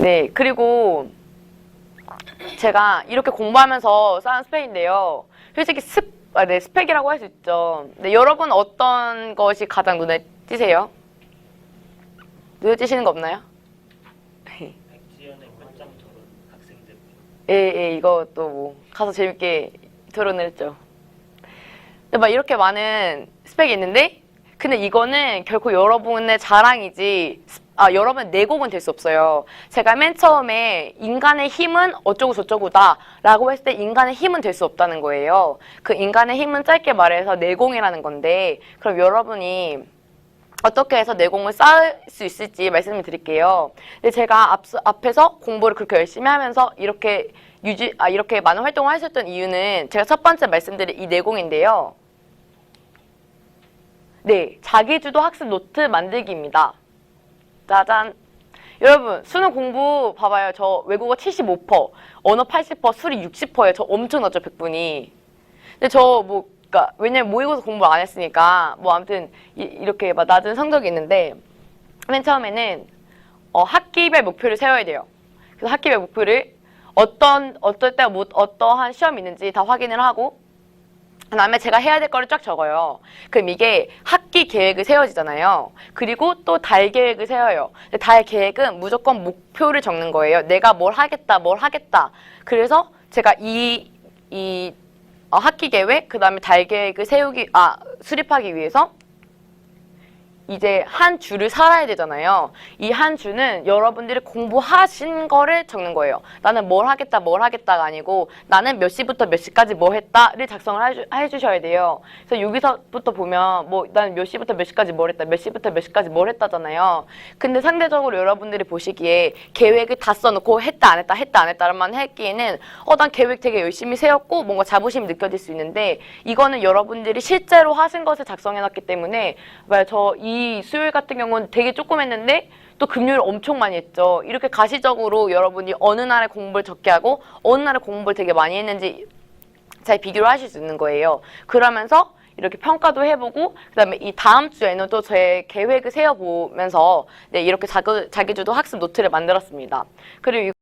네, 그리고 제가 이렇게 공부하면서 쌓은 스펙인데요. 솔직히 스, 아, 네, 스펙이라고 할 수 있죠. 네, 여러분 어떤 것이 가장 눈에 띄세요? 눈에 띄시는 거 없나요? 예, 예, 이거 또 뭐 가서 재밌게 토론을 했죠. 막 이렇게 많은 스펙이 있는데, 근데 이거는 결코 여러분의 자랑이지, 스- 아, 여러분 내공은 될 수 없어요. 제가 맨 처음에 인간의 힘은 어쩌고 저쩌고다 라고 했을 때 인간의 힘은 될 수 없다는 거예요. 그 인간의 힘은 짧게 말해서 내공이라는 건데, 그럼 여러분이 어떻게 해서 내공을 쌓을 수 있을지 말씀을 드릴게요. 근데 제가 앞, 앞에서 공부를 그렇게 열심히 하면서 이렇게 유지, 아, 이렇게 많은 활동을 하셨던 이유는 제가 첫 번째 말씀드린 이 내공인데요. 네, 자기주도 학습 노트 만들기입니다. 짜잔. 여러분, 수능 공부 봐봐요. 저 외국어 75%, 언어 80%, 수리 60%예요. 저 엄청 낮죠, 100분이. 근데 저 뭐, 그니까, 왜냐면 모의고사 공부를 안 했으니까, 뭐, 아무튼, 이, 이렇게 막 낮은 성적이 있는데, 맨 처음에는, 어, 학기별 목표를 세워야 돼요. 그래서 학기별 목표를 어떤, 어떨 때, 뭐, 어떠한 시험이 있는지 다 확인을 하고, 그 다음에 제가 해야 될 거를 쫙 적어요. 그럼 이게 학기 계획을 세워지잖아요. 그리고 또 달 계획을 세워요. 달 계획은 무조건 목표를 적는 거예요. 내가 뭘 하겠다, 뭘 하겠다. 그래서 제가 이, 이 어, 학기 계획, 그 다음에 달 계획을 세우기, 아, 수립하기 위해서 이제 한 주를 살아야 되잖아요. 이 한 주는 여러분들이 공부하신 거를 적는 거예요. 나는 뭘 하겠다, 뭘 하겠다가 아니고 나는 몇 시부터 몇 시까지 뭐 했다를 작성을 해주, 해주 셔야 돼요. 그래서 여기서부터 보면 뭐 나는 몇 시부터 몇 시까지 뭘 했다, 몇 시부터 몇 시까지 뭘 했다잖아요. 근데 상대적으로 여러분들이 보시기에 계획을 다 써놓고 했다, 안 했다, 했다, 안 했다만 했기에는 어, 난 계획 되게 열심히 세웠고 뭔가 자부심이 느껴질 수 있는데 이거는 여러분들이 실제로 하신 것을 작성해놨기 때문에 저이 수요일 같은 경우는 되게 조금 했는데 또 금요일 엄청 많이 했죠. 이렇게 가시적으로 여러분이 어느 날에 공부를 적게 하고 어느 날에 공부를 되게 많이 했는지 잘 비교를 하실 수 있는 거예요. 그러면서 이렇게 평가도 해보고 그다음에 이 다음 주에는 또 제 계획을 세워보면서 네, 이렇게 자기, 자기주도 학습 노트를 만들었습니다. 그리고